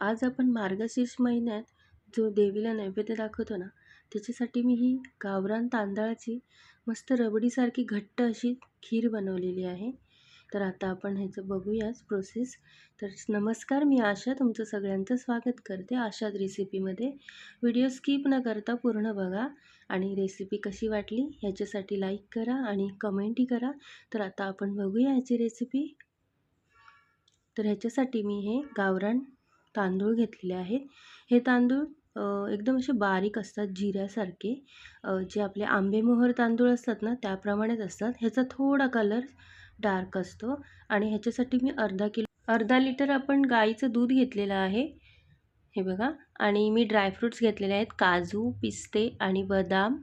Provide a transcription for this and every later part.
आज आपण मार्गशीर्ष महिन्यात जो देवीला नैवेद्य दाखवतो ना त्याच्यासाठी मी ही गावरान तांदळाची मस्त रबडीसारखी घट्ट अशी खीर बनवलेली आहे. तर आता आपण ह्याचं बघूयाच प्रोसेस तर नमस्कार मी आशा तुमचं सगळ्यांचं स्वागत करते आशाद रेसिपीमध्ये व्हिडिओ स्किप न करता पूर्ण बघा आणि रेसिपी कशी वाटली ह्याच्यासाठी लाईक करा आणि कमेंटही करा. तर आता आपण बघूया ह्याची रेसिपी तर ह्याच्यासाठी मी हे गावरान तांदूळ घेतलेले आहेत. हे तांदूळ एकदम असे बारीक असतात जिऱ्यासारखे. जे आपले आंबेमोहर तांदूळ असतात ना त्याप्रमाणेच असतात. ह्याचा थोडा कलर डार्क असतो आणि ह्याच्यासाठी मी अर्धा किलो अर्धा लिटर आपण गाईचं दूध घेतलेलं आहे. हे बघा. आणि मी ड्रायफ्रूट्स घेतलेले आहेत. काजू पिस्ते आणि बदाम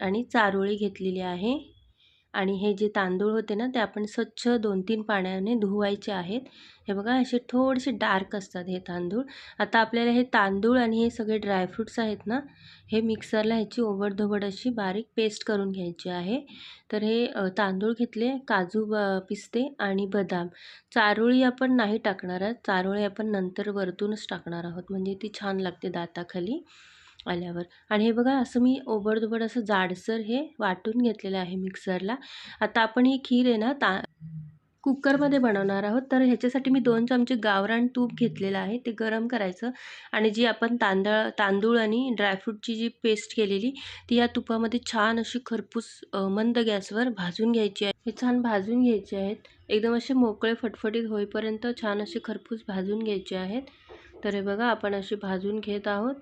आणि चारोळी घेतलेली आहे. आणि हे जे तांदूळ होते ना ते आपण स्वच्छ दोन तीन पाण्याने धुवायचे आहेत. हे बघा असे थोडेसे डार्क असतात हे तांदूळ. आता आपल्याला हे तांदूळ आणि हे सगळे ड्रायफ्रूट्स आहेत ना हे मिक्सरला ह्याची ओबडधोबड अशी बारीक पेस्ट करून घ्यायची आहे. तर हे तांदूळ घेतले काजू ब पिस्ते आणि बदाम. चारोळी आपण नाही टाकणार आहोत. चारोळी आपण नंतर वरतूनच टाकणार आहोत. म्हणजे ती छान लागते दाताखाली. आल्यावर. आणि हे बघा असं मी ओबडधोबड असं जाडसर हे वाटून घेतलेलं आहे मिक्सरला. आता आपण ही खीर आहे ना ता कुकरमध्ये बनवणार आहोत. तर ह्याच्यासाठी मी दोन चमचे गावरान तूप घेतलेलं आहे. ते गरम करायचं. आणि जी आपण तांदळ तांदूळ आणि ड्रायफ्रूटची जी पेस्ट केलेली ती या तुपामध्ये छान अशी खरपूस मंद गॅसवर भाजून घ्यायची आहे. हे छान भाजून घ्यायचे आहेत. एकदम असे मोकळे फटफटीत होईपर्यंत छान असे खरपूस भाजून घ्यायचे आहेत. तर हे बघा आपण असे भाजून घेत आहोत.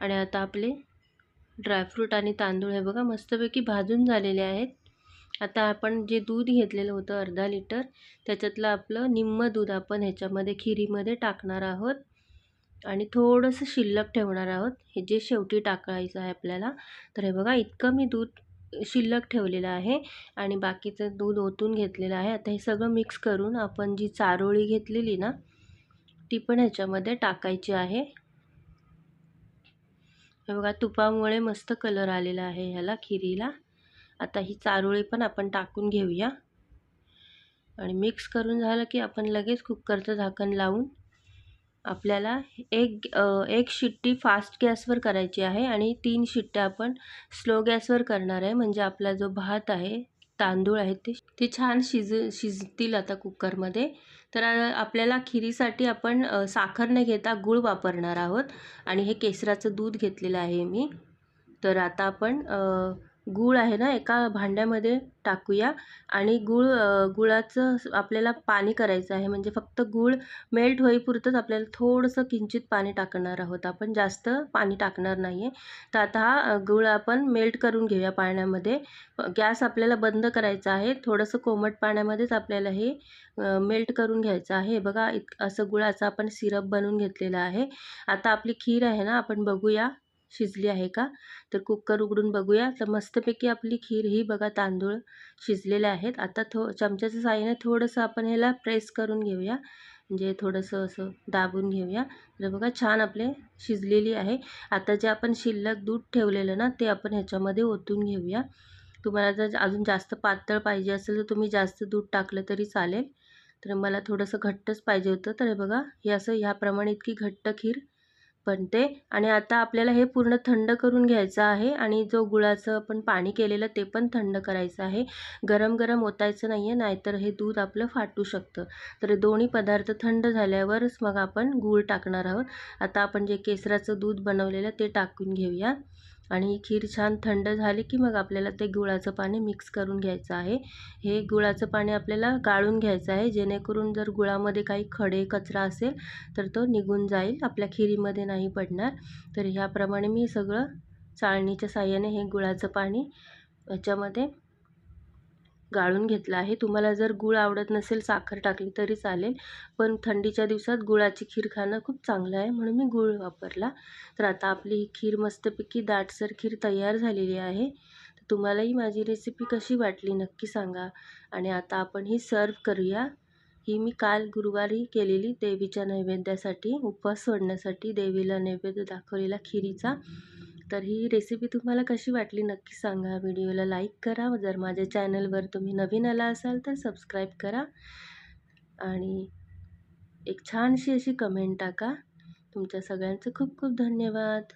आणि आता आपले ड्रायफ्रूट आणि तांदूळ हे बघा मस्तपैकी भाजून झालेले आहेत. आता आपण जे दूध घेतलेलं होतं अर्धा लिटर त्याच्यातलं आपलं निम्म दूध आपण ह्याच्यामध्ये खिरीमध्ये टाकणार आहोत. आणि थोडंसं शिल्लक ठेवणार आहोत. हे जे शेवटी टाकायचं आहे आपल्याला तर हे बघा इतकं मी दूध शिल्लक ठेवलेलं आहे आणि बाकीचं दूध ओतून घेतलेलं आहे. आता हे सगळं मिक्स करून आपण जी चारोळी घेतलेली ना ती पण ह्याच्यामध्ये टाकायची आहे. हे बघा तुपामुळे मस्त कलर आलेला आहे ह्याला खिरीला. आता ही चारोळी पण आपण टाकून घेऊया. आणि मिक्स करून झालं की आपण लगेच कुकरचं झाकण लावून आपल्याला एक एक शिट्टी फास्ट गॅसवर करायची आहे आणि तीन शिट्ट्या आपण स्लो गॅसवर करणार आहे. म्हणजे आपला जो भात आहे तांदूळ आहेत ते ते छान शिज शिजतील आता कुकरमध्ये तर आपल्याला खिरीसाठी आपण साखर न घेता गूळ वापरणार आहोत. आणि हे केसराचं दूध घेतलेलं आहे मी. तर आता आपण गूळ आहे ना एका भांड्यामध्ये टाकूया आणि गूळ गुळाचं आपल्याला पाणी करायचं आहे. म्हणजे फक्त गूळ मेल्ट होईपुरतंच आपल्याला थोडंसं किंचित पाणी टाकणार आहोत आपण. जास्त पाणी टाकणार नाही आहे तर आता हा गूळ आपण मेल्ट करून घेऊया पाण्यामध्ये. गॅस आपल्याला बंद करायचा आहे. थोडंसं कोमट पाण्यामध्येच आपल्याला हे मेल्ट करून घ्यायचं आहे. बघा इत असं गुळाचं आपण सिरप बनवून घेतलेलं आहे. आता आपली खीर आहे ना आपण बघूया. शिजली आहे का? तर कुकर उघडून बघूया. तर मस्तपैकी आपली खीर ही बघा तांदूळ शिजलेले आहेत. आता थो चमच्याच्या साहाय्याने थोडंसं आपण ह्याला प्रेस करून घेऊया. म्हणजे थोडंसं असं दाबून घेऊया. तर बघा छान आपले शिजलेली आहे. आता जे आपण शिल्लक दूध ठेवलेलं ना ते आपण ह्याच्यामध्ये ओतून घेऊया. तुम्हाला जर अजून जास्त पातळ पाहिजे असेल तर तुम्ही जास्त दूध टाकलं तरी चालेल. तर मला थोडंसं घट्टच पाहिजे होतं. तर हे बघा हे असं ह्याप्रमाणे इतकी घट्ट खीर बनते आणि आता आपल्याला हे पूर्ण थंड करून घ्यायचं आहे आणि जो गुळाचं आपण पाणी केलेलं ते पण थंड करायचं आहे. गरम गरम ओतायचं नाही आहे नाहीतर हे दूध आपलं फाटू शकतं. तर दोन्ही पदार्थ थंड झाल्यावरच मग आपण गूळ टाकणार आहोत. आता आपण जे केसराचं दूध बनवलेलं ते टाकून घेऊया. आणि खीर छान थंड झाली की मग आपल्याला ते गुळाचं पाणी मिक्स करून घ्यायचं आहे. हे गुळाचं पाणी आपल्याला गाळून घ्यायचं आहे. जेणेकरून जर गुळामध्ये काही खडे कचरा असेल तर तो निघून जाईल आपल्या खिरीमध्ये नाही पडणार. तर ह्याप्रमाणे मी सगळं चाळणीच्या साह्याने हे गुळाचं पाणी याच्यामध्ये गाळून घेतला आहे. तुम्हाला जर गूळ आवडत नसेल साखर टाकली तरी चालेल पण थंडीच्या दिवसात गुळाची खीर खाणं खूप चांगलं आहे म्हणून मी गूळ वापरला. तर आता आपली ही खीर मस्तपैकी दाटसर खीर तयार झालेली आहे. तर तुम्हालाही माझी रेसिपी कशी वाटली नक्की सांगा. आणि आता आपण ही सर्व करूया. ही मी काल गुरुवारी केलेली देवीच्या नैवेद्यासाठी उपवास सोडण्यासाठी देवीला नैवेद्य दाखवलेला खिरीचा. तर ही रेसिपी तुम्हाला कशी वाटली नक्की सांगा. व्हिडिओला लाईक करा. जर माझ्या चॅनलवर तुम्ही नवीन आला असाल तर सबस्क्राईब करा. आणि एक छानशी अशी कमेंट टाका. तुमच्या सगळ्यांचं खूप खूप धन्यवाद.